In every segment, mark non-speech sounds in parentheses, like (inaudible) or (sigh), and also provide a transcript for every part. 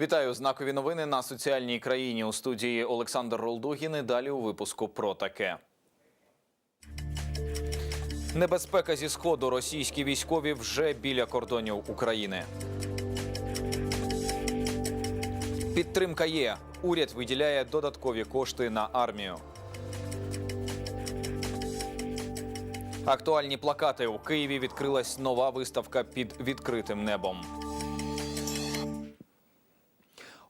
Вітаю знакові новини на соціальній країні у студії Олександр Ролдугін. І Далі у випуску про таке. Небезпека зі сходу російські військові вже біля кордонів України. Підтримка є. Уряд виділяє додаткові кошти на армію. Актуальні плакати у Києві відкрилась нова виставка під відкритим небом.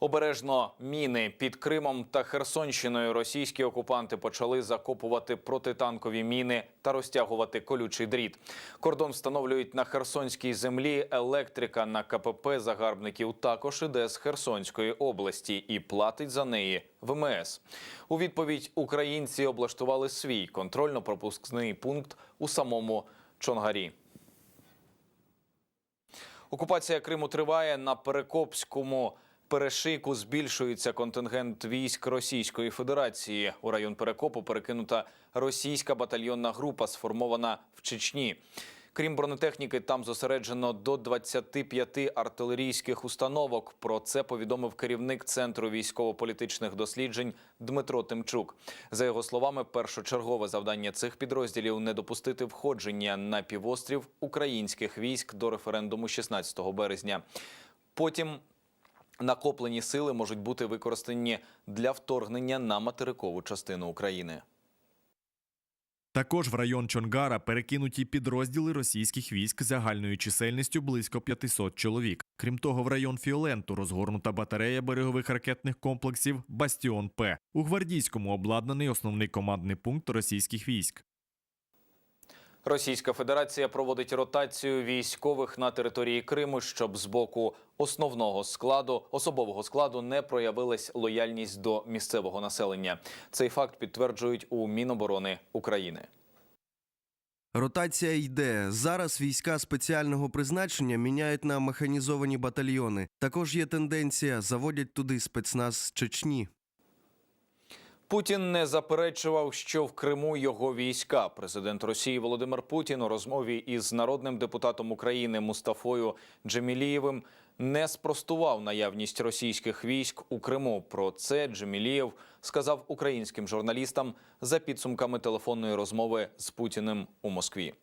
Обережно міни під Кримом та Херсонщиною російські окупанти почали закопувати протитанкові міни та розтягувати колючий дріт. Кордон встановлюють на херсонській землі. Електрика на КПП загарбників також іде з Херсонської області і платить за неї ВМС. У відповідь українці облаштували свій контрольно-пропускний пункт у самому Чонгарі. Окупація Криму триває на Перекопському. Перешийку збільшується контингент військ Російської Федерації. У район Перекопу перекинута російська батальйонна група, сформована в Чечні. Крім бронетехніки, там зосереджено до 25 артилерійських установок. Про це повідомив керівник центру військово-політичних досліджень Дмитро Тимчук. За його словами, першочергове завдання цих підрозділів не допустити входження на півострів українських військ до референдуму 16 березня. Потім накоплені сили можуть бути використані для вторгнення на материкову частину України. Також в район Чонгара перекинуті підрозділи російських військ загальною чисельністю близько 500 чоловік. Крім того, в район Фіоленту розгорнута батарея берегових ракетних комплексів Бастіон П. У гвардійському обладнаний основний командний пункт російських військ. Російська Федерація проводить ротацію військових на території Криму, щоб з боку основного складу особового складу не проявилась лояльність до місцевого населення. Цей факт підтверджують у Міноборони України. Ротація йде. Зараз війська спеціального призначення міняють на механізовані батальйони. Також є тенденція заводять туди спецназ з Чечні. Путін не заперечував, що в Криму його війська. Президент Росії Володимир Путін у розмові із народним депутатом України Мустафою Джемілієвим не спростував наявність російських військ у Криму. Про це Джемілієв сказав українським журналістам за підсумками телефонної розмови з Путіним у Москві.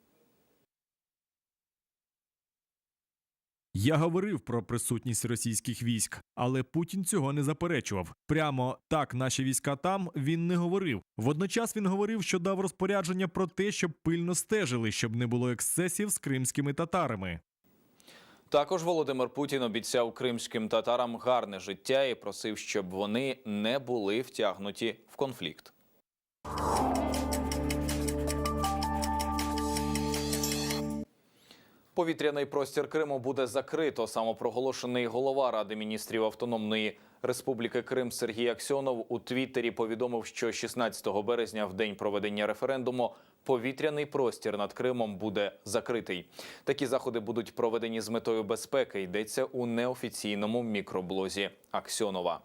Я говорив про присутність російських військ, але Путін цього не заперечував. Прямо так наші війська там він не говорив. Водночас він говорив, що дав розпорядження про те, щоб пильно стежили, щоб не було ексцесів з кримськими татарами. Також Володимир Путін обіцяв кримським татарам гарне життя і просив, щоб вони не були втягнуті в конфлікт. Повітряний простір Криму буде закрито. Самопроголошений голова Ради міністрів Автономної Республіки Крим Сергій Аксьонов у Твіттері повідомив, що 16 березня, в день проведення референдуму, повітряний простір над Кримом буде закритий. Такі заходи будуть проведені з метою безпеки. Йдеться у неофіційному мікроблозі Аксьонова.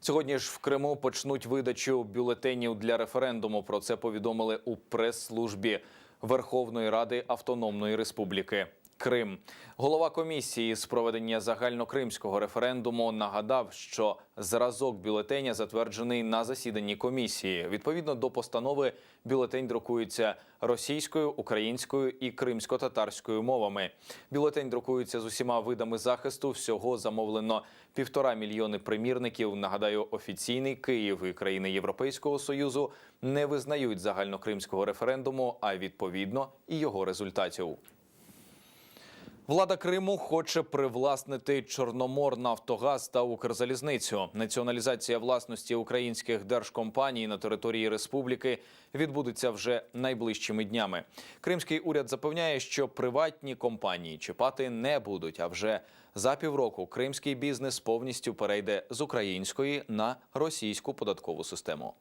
Сьогодні ж в Криму почнуть видачу бюлетенів для референдуму. Про це повідомили у прес-службі Верховної Ради Автономної Республіки Крим. Голова комісії з проведення загальнокримського референдуму нагадав, що зразок бюлетеня затверджений на засіданні комісії. Відповідно до постанови, бюлетень друкується російською, українською і кримсько-татарською мовами. Бюлетень друкується з усіма видами захисту. Всього замовлено півтора мільйони примірників. Нагадаю, офіційний Київ і країни Європейського союзу не визнають загальнокримського референдуму, а відповідно і його результатів. Влада Криму хоче привласнити Чорномор, Нафтогаз та Укрзалізницю. Націоналізація власності українських держкомпаній на території республіки відбудеться вже найближчими днями. Кримський уряд запевняє, що приватні компанії чіпати не будуть. А вже за півроку кримський бізнес повністю перейде з української на російську податкову систему.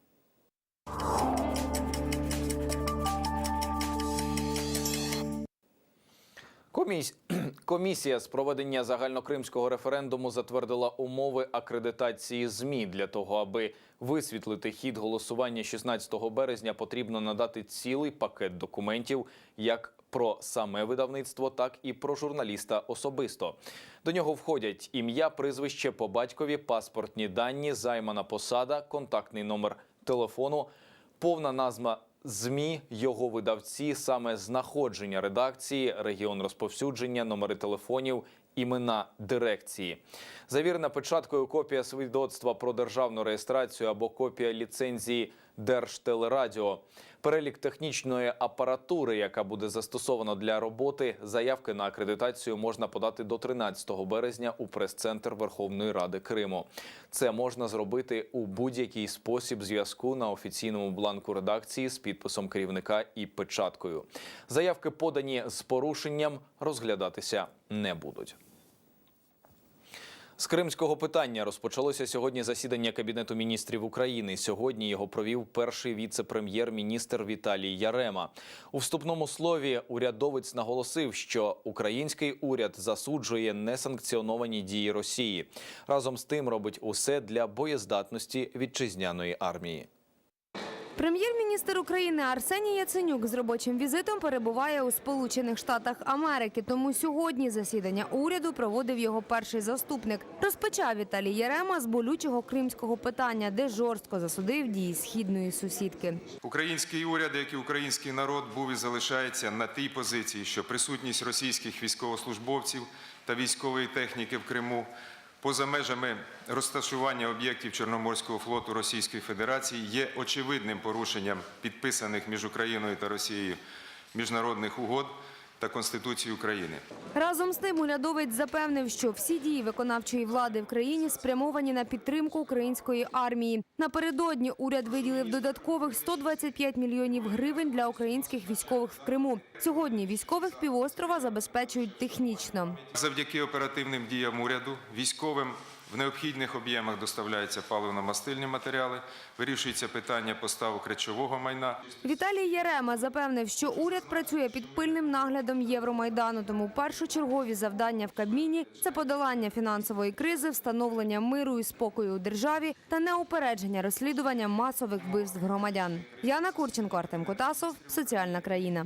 (clears throat) Комісія з проведення загальнокримського референдуму затвердила умови акредитації ЗМІ. Для того, аби висвітлити хід голосування 16 березня, потрібно надати цілий пакет документів, як про саме видавництво, так і про журналіста особисто. До нього входять ім'я, прізвище по батькові, паспортні дані, займана посада, контактний номер телефону, повна назва ЗМІ, його видавці, саме знаходження редакції, регіон розповсюдження, номери телефонів, імена дирекції. Завірена печаткою копія свідоцтва про державну реєстрацію або копія ліцензії Держтелерадіо, перелік технічної апаратури, яка буде застосована для роботи. Заявки на акредитацію можна подати до 13 березня у прес-центр Верховної Ради Криму. Це можна зробити у будь-який спосіб зв'язку на офіційному бланку редакції з підписом керівника і печаткою. Заявки подані з порушенням розглядатися не будуть. З кримського питання розпочалося сьогодні засідання Кабінету міністрів України. Сьогодні його провів перший віце-прем'єр-міністр Віталій Ярема. У вступному слові урядовець наголосив, що український уряд засуджує несанкціоновані дії Росії. Разом з тим робить усе для боєздатності вітчизняної армії. Прем'єр-міністр України Арсеній Яценюк з робочим візитом перебуває у Сполучених Штатах Америки. Тому сьогодні засідання уряду проводив його перший заступник. Розпочав Віталій Ярема з болючого кримського питання, де жорстко засудив дії східної сусідки. Український уряд, як і український народ, був і залишається на тій позиції, що присутність російських військовослужбовців та військової техніки в Криму поза межами розташування об'єктів Чорноморського флоту Російської Федерації є очевидним порушенням підписаних між Україною та Росією міжнародних угод та Конституції України. Разом з тим урядовець запевнив, що всі дії виконавчої влади в країні спрямовані на підтримку української армії. Напередодні уряд виділив додаткових 125 мільйонів гривень для українських військових в Криму. Сьогодні військових півострова забезпечують технічно. Завдяки оперативним діям уряду військовим в необхідних об'ємах доставляються паливно-мастильні матеріали, вирішується питання поставок речового майна. Віталій Ярема запевнив, що уряд працює під пильним наглядом Євромайдану. Тому першочергові завдання в Кабміні це подолання фінансової кризи, встановлення миру і спокою у державі та неупередження розслідування масових вбивств громадян. Яна Курченко, Артем Котасов, соціальна країна.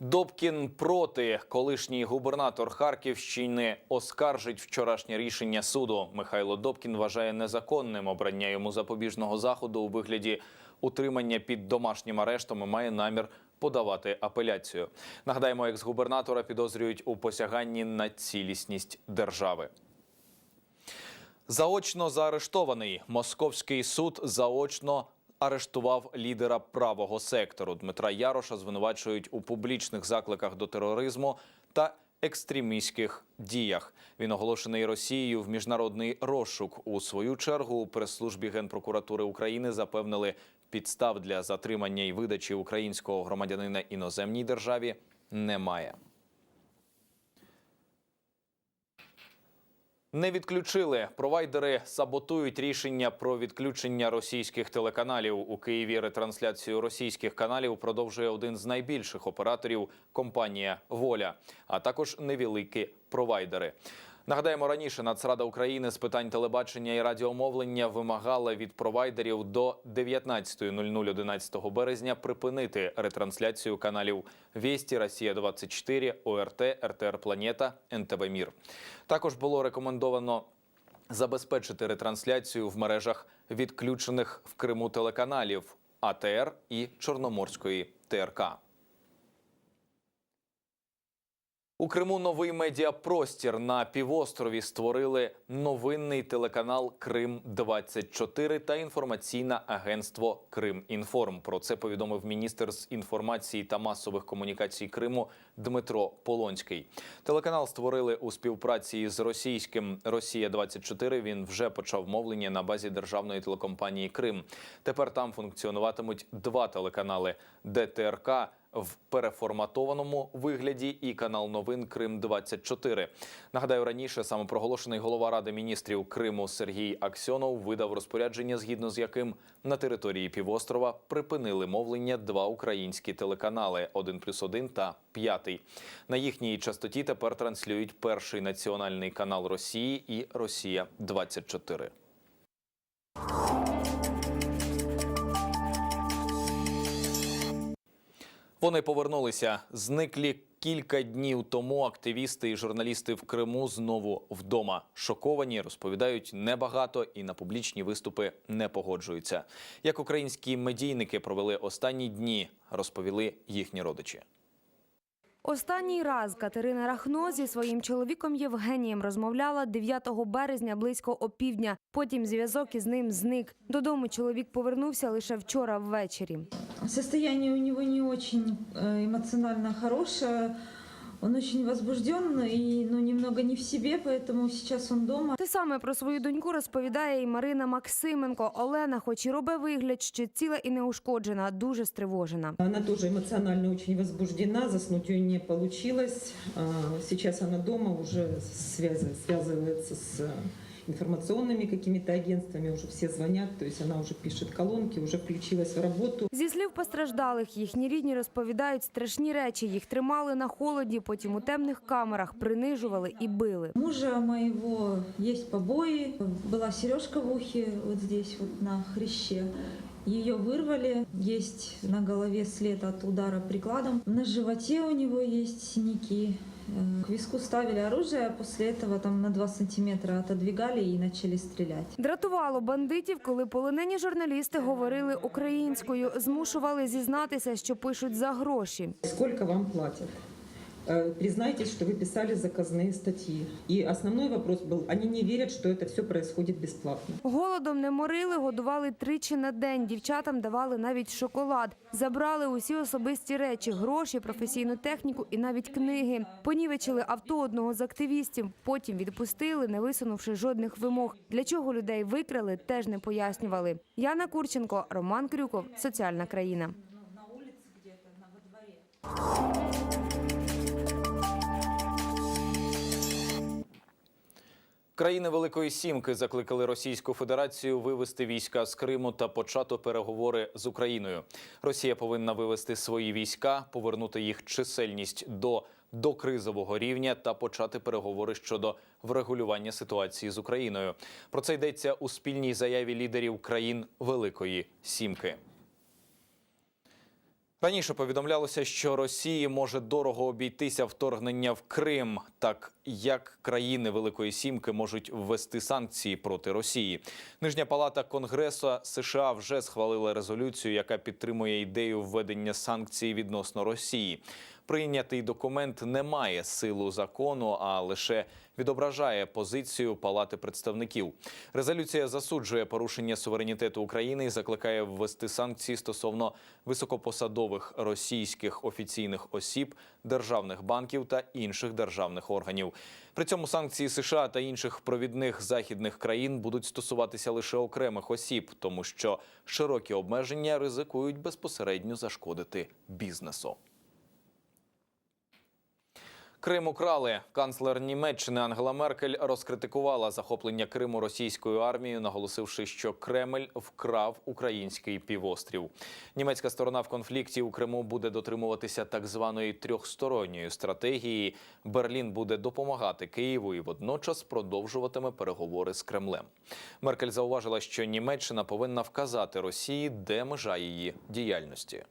Добкін проти колишній губернатор Харківщини оскаржить вчорашнє рішення суду. Михайло Добкін вважає незаконним обрання йому запобіжного заходу у вигляді утримання під домашнім арештом і має намір подавати апеляцію. Нагадаємо, екс-губернатора підозрюють у посяганні на цілісність держави. Заочно заарештований московський суд заочно арештував лідера правого сектору Дмитра Яроша. Звинувачують у публічних закликах до тероризму та екстремістських діях. Він оголошений Росією в міжнародний розшук. У свою чергу у прес-службі генпрокуратури України запевнили, підстав для затримання і видачі українського громадянина іноземній державі немає. Не відключили. Провайдери саботують рішення про відключення російських телеканалів. У Києві ретрансляцію російських каналів продовжує один з найбільших операторів компанія Воля, а також невеликі провайдери. Нагадаємо, раніше Нацрада України з питань телебачення і радіомовлення вимагала від провайдерів до 19.00 11 березня припинити ретрансляцію каналів Вісті, Росія 24 ОРТ, РТР Планета, НТВ Мір. Також було рекомендовано забезпечити ретрансляцію в мережах відключених в Криму телеканалів АТР і Чорноморської ТРК. У Криму новий медіапростір на півострові створили новинний телеканал Крим 24 та інформаційне агентство Кримінформ. Про це повідомив міністр з інформації та масових комунікацій Криму Дмитро Полонський. Телеканал створили у співпраці з російським Росія 24 Він вже почав мовлення на базі державної телекомпанії Крим. Тепер там функціонуватимуть два телеканали ДТРК в переформатованому вигляді і канал новин Крим 24 Нагадаю, раніше самопроголошений голова ради міністрів Криму Сергій Аксьонов видав розпорядження, згідно з яким на території півострова припинили мовлення два українські телеканали 1+,1 та п'ятий. На їхній частоті тепер транслюють перший національний канал Росії і Росія 24 Вони повернулися. Зниклі кілька днів тому. Активісти і журналісти в Криму знову вдома. Шоковані, розповідають небагато і на публічні виступи не погоджуються. Як українські медійники провели останні дні, розповіли їхні родичі. Останній раз Катерина Рахно зі своїм чоловіком Євгенієм розмовляла 9 березня близько опівдня. Потім зв'язок із ним зник. Додому чоловік повернувся лише вчора ввечері. Состояние у него не очень э, эмоционально хорошее Он очень возбужден и ну, немного не в себе, поэтому сейчас он дома. Те саме про свою доньку розповідає і Марина Максименко. Олена, хоч і робить вигляд, що ціла і неушкоджена, дуже стривожена. Она тоже эмоционально очень возбуждена, заснуть у нее не получилось. А, Сейчас она дома уже связывает- связывается с э, информационными какими-то агентствами, уже все звонят, то есть она уже пишет колонки, уже включилась в работу. Зі слів постраждалих, їхні рідні розповідають страшні речі. Їх тримали на холоді, потім у темних камерах принижували і били. Мужа моего есть побои. Была сережка в ухе вот здесь вот на хряще. Ее вырвали. Есть на голове след от удара прикладом. На животе у него есть синяки. К виску ставили оружие, а после этого там на 2 сантиметра отодвигали и начали стрелять. Дратувало бандитів, коли полонені журналісти говорили українською, змушували зізнатися, що пишуть за гроші. Сколько вам платят? Э, Признайтесь, что вы писали заказные статьи. И основной вопрос был, они не верят, что это все происходит бесплатно. Голодом не морили, годували тричі на день. Дівчатам давали навіть шоколад. Забрали усі особисті речі, гроші, професійну техніку і навіть книги. Понівечили авто одного з активістів. Потім відпустили, не висунувши жодних вимог. Для чого людей викрали, теж не пояснювали. Яна Курченко, Роман Крюков, Соціальна країна. Країни Великої Сімки закликали Російську Федерацію вивести війська з Криму та почати переговори з Україною. Росія повинна вивести свої війська, повернути їх чисельність до докризового рівня та почати переговори щодо врегулювання ситуації з Україною. Про це йдеться у спільній заяві лідерів країн Великої Сімки. Раніше повідомлялося, що Росії може дорого обійтися вторгнення в Крим, так як країни Великої Сімки можуть ввести санкції проти Росії. Нижня палата Конгресу США вже схвалила резолюцію, яка підтримує ідею введення санкцій відносно Росії. Прийнятий документ не має силу закону, а лише відображає позицію Палати представників. Резолюція засуджує порушення суверенітету України і закликає ввести санкції стосовно високопосадових російських офіційних осіб, державних банків та інших державних органів. При цьому санкції США та інших провідних західних країн будуть стосуватися лише окремих осіб, тому що широкі обмеження ризикують безпосередньо зашкодити бізнесу. Крим украли. Канцлер Німеччини Ангела Меркель розкритикувала захоплення Криму російською армією, наголосивши, що Кремль вкрав український півострів. Німецька сторона в конфлікті у Криму буде дотримуватися так званої трьохсторонньої стратегії. Берлін буде допомагати Києву і водночас продовжуватиме переговори з Кремлем. Меркель зауважила, що Німеччина повинна вказати Росії, де межа її діяльності.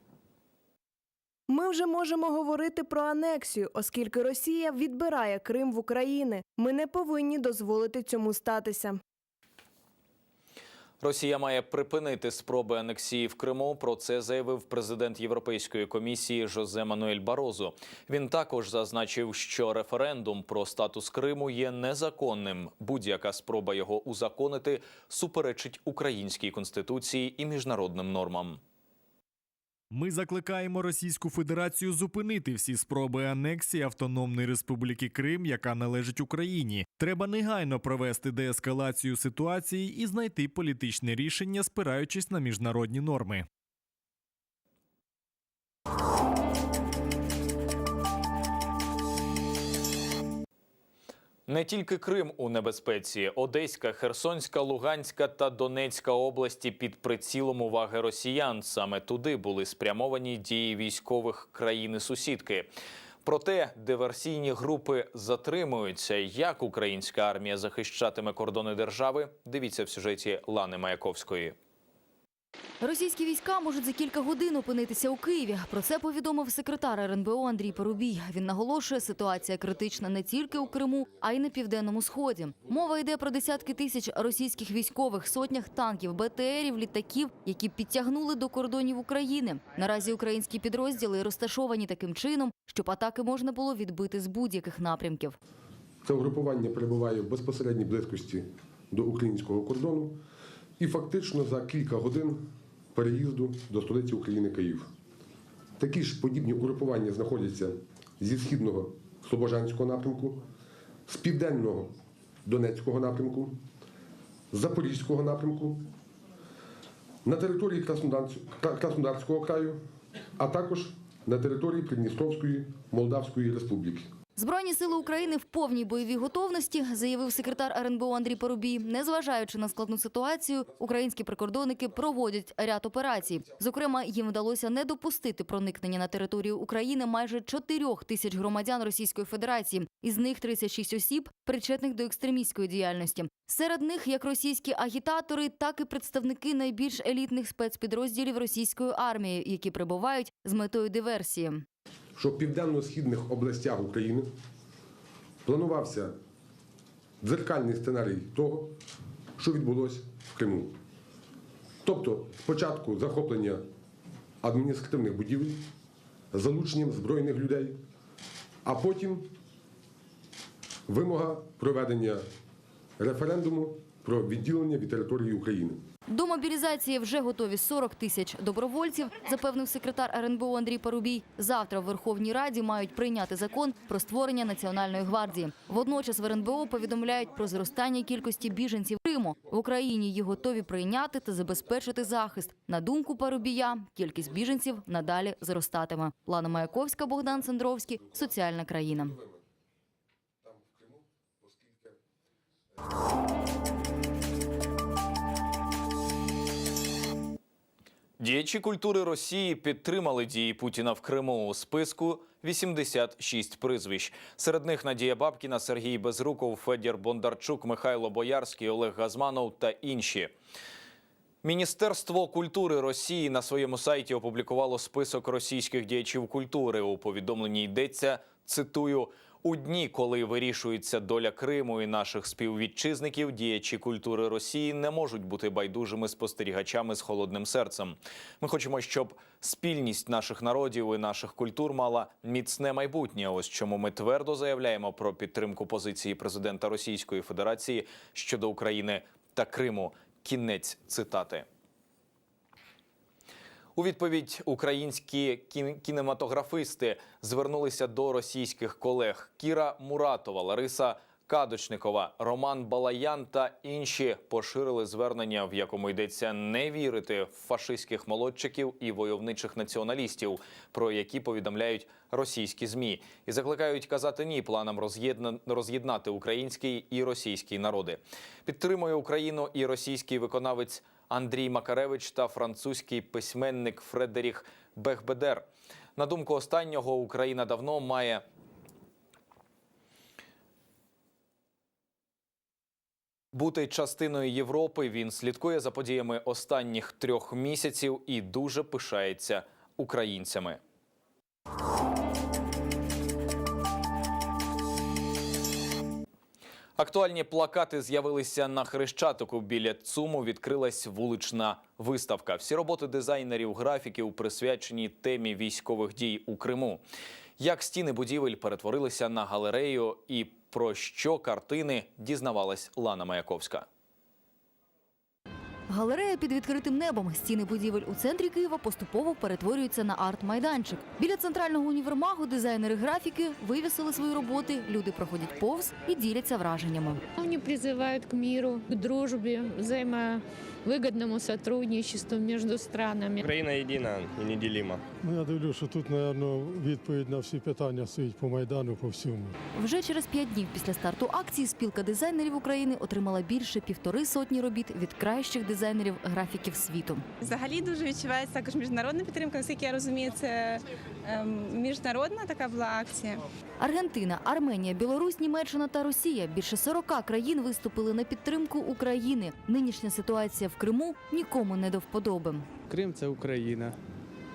Ми вже можемо говорити про анексію, оскільки Росія відбирає Крим в України. Ми не повинні дозволити цьому статися. Росія має припинити спроби анексії в Криму. Про це заявив президент Європейської комісії Жозе Мануель Барозу. Він також зазначив, що референдум про статус Криму є незаконним. Будь-яка спроба його узаконити суперечить українській конституції і міжнародним нормам. Ми закликаємо Російську Федерацію зупинити всі спроби анексії Автономної Республіки Крим, яка належить Україні. Треба негайно провести деескалацію ситуації і знайти політичне рішення, спираючись на міжнародні норми. Не тільки Крим у небезпеці, Одеська, Херсонська, Луганська та Донецька області під прицілом уваги росіян. Саме туди були спрямовані дії військових країни-сусідки. Проте диверсійні групи затримуються. Як українська армія захищатиме кордони держави? Дивіться в сюжеті Лани Маяковської. Російські війська можуть за кілька годин опинитися у Києві. Про це повідомив секретар РНБО Андрій Порубій. Він наголошує, ситуація критична не тільки у Криму, а й на південному сході. Мова йде про десятки тисяч російських військових, сотнях танків, БТРів, літаків, які підтягнули до кордонів України. Наразі українські підрозділи розташовані таким чином, щоб атаки можна було відбити з будь-яких напрямків. Це угрупування перебуває в безпосередній близькості до українського кордону і фактично за кілька годин переїзду до столиці України Київ. Такі ж подібні угрупування знаходяться зі східного Слобожанського напрямку, з південного Донецького напрямку, з Запорізького напрямку, на території Краснодарського краю, а також на території Придністровської Молдавської Республіки. Збройні сили України в повній бойовій готовності, заявив секретар РНБО Андрій Порубій. Незважаючи на складну ситуацію, українські прикордонники проводять ряд операцій. Зокрема, їм вдалося не допустити проникнення на територію України майже 4 тисяч громадян Російської Федерації. Із них 36 осіб, причетних до екстремістської діяльності. Серед них як російські агітатори, так і представники найбільш елітних спецпідрозділів російської армії, які прибувають з метою диверсії. Що в південно-східних областях України планувався дзеркальний сценарій того, що відбулося в Криму. Тобто спочатку захоплення адміністративних будівель, залученням збройних людей, а потім вимога проведення референдуму про відділення від території України. До мобілізації вже готові 40 тисяч добровольців, запевнив секретар РНБО Андрій Парубій. Завтра в Верховній Раді мають прийняти закон про створення Національної гвардії. Водночас в РНБО повідомляють про зростання кількості біженців Криму. В Україні їх готові прийняти та забезпечити захист. На думку Парубія, кількість біженців надалі зростатиме. Лана Маяковська, Богдан Сандровський. Соціальна країна. Діячі культури Росії підтримали дії Путіна в Криму у списку 86 прізвищ. Серед них Надія Бабкіна, Сергій Безруков, Федір Бондарчук, Михайло Боярський, Олег Газманов та інші. Міністерство культури Росії на своєму сайті опублікувало список російських діячів культури. У повідомленні йдеться цитую. У дні, коли вирішується доля Криму і наших співвітчизників, діячі культури Росії не можуть бути байдужими спостерігачами з холодним серцем. Ми хочемо, щоб спільність наших народів і наших культур мала міцне майбутнє. Ось чому ми твердо заявляємо про підтримку позиції президента Російської Федерації щодо України та Криму. Кінець цитати. У відповідь українські кін- кінематографисти звернулися до російських колег Кіра Муратова, Лариса Кадочникова, Роман Балаян та інші поширили звернення, в якому йдеться не вірити в фашистських молодчиків і войовничих націоналістів, про які повідомляють російські змі, і закликають казати ні планам роз'єдна- роз'єднати український і російський народи. Підтримує Україну і російський виконавець. Андрій Макаревич та французький письменник Фредеріх Бехбедер. На думку останнього, Україна давно має бути частиною Європи. Він слідкує за подіями останніх трьох місяців і дуже пишається українцями. Актуальні плакати з'явилися на хрещатику. Біля ЦУМу відкрилась вулична виставка. Всі роботи дизайнерів, графіків присвячені темі військових дій у Криму. Як стіни будівель перетворилися на галерею, і про що картини дізнавалась Лана Маяковська. Галерея під відкритим небом. Стіни будівель у центрі Києва поступово перетворюються на арт-майданчик. Біля центрального універмагу дизайнери графіки вивісили свої роботи. Люди проходять повз і діляться враженнями. Вони призивають к міру, к дружбі, дружбе, взаимовыгодному сотрудничеству между странами. Україна єдина і неділима. Ну, я дивлюся, що тут, напевно, відповідь на всі питання стоїть по Майдану, по всьому. Вже через п'ять днів після старту акції спілка дизайнерів України отримала більше півтори сотні робіт від кращих дизайнерів дизайнерів графіків світу. Взагалі дуже відчувається також міжнародна підтримка. Наскільки я розумію, це ем, міжнародна така була акція. Аргентина, Арменія, Білорусь, Німеччина та Росія більше 40 країн виступили на підтримку України. Нинішня ситуація в Криму нікому не до вподоби. Крим це Україна.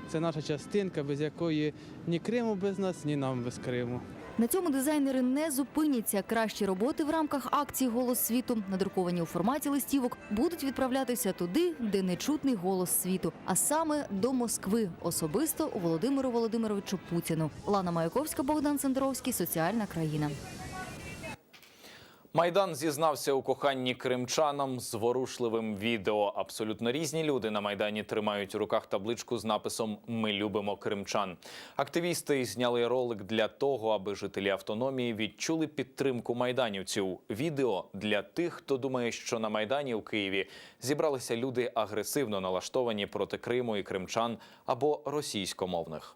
Це наша частинка, без якої ні Криму без нас, ні нам без Криму. На цьому дизайнери не зупиняться. Кращі роботи в рамках акції Голос світу, надруковані у форматі листівок, будуть відправлятися туди, де не чутний голос світу, а саме до Москви, особисто Володимиру Володимировичу Путіну. Лана Маяковська, Богдан Сендровський, соціальна країна. Майдан зізнався у коханні кримчанам з ворушливим відео. Абсолютно різні люди на майдані тримають у руках табличку з написом Ми любимо кримчан. Активісти зняли ролик для того, аби жителі автономії відчули підтримку майданівців. Відео для тих, хто думає, що на майдані у Києві зібралися люди агресивно налаштовані проти Криму і кримчан або російськомовних.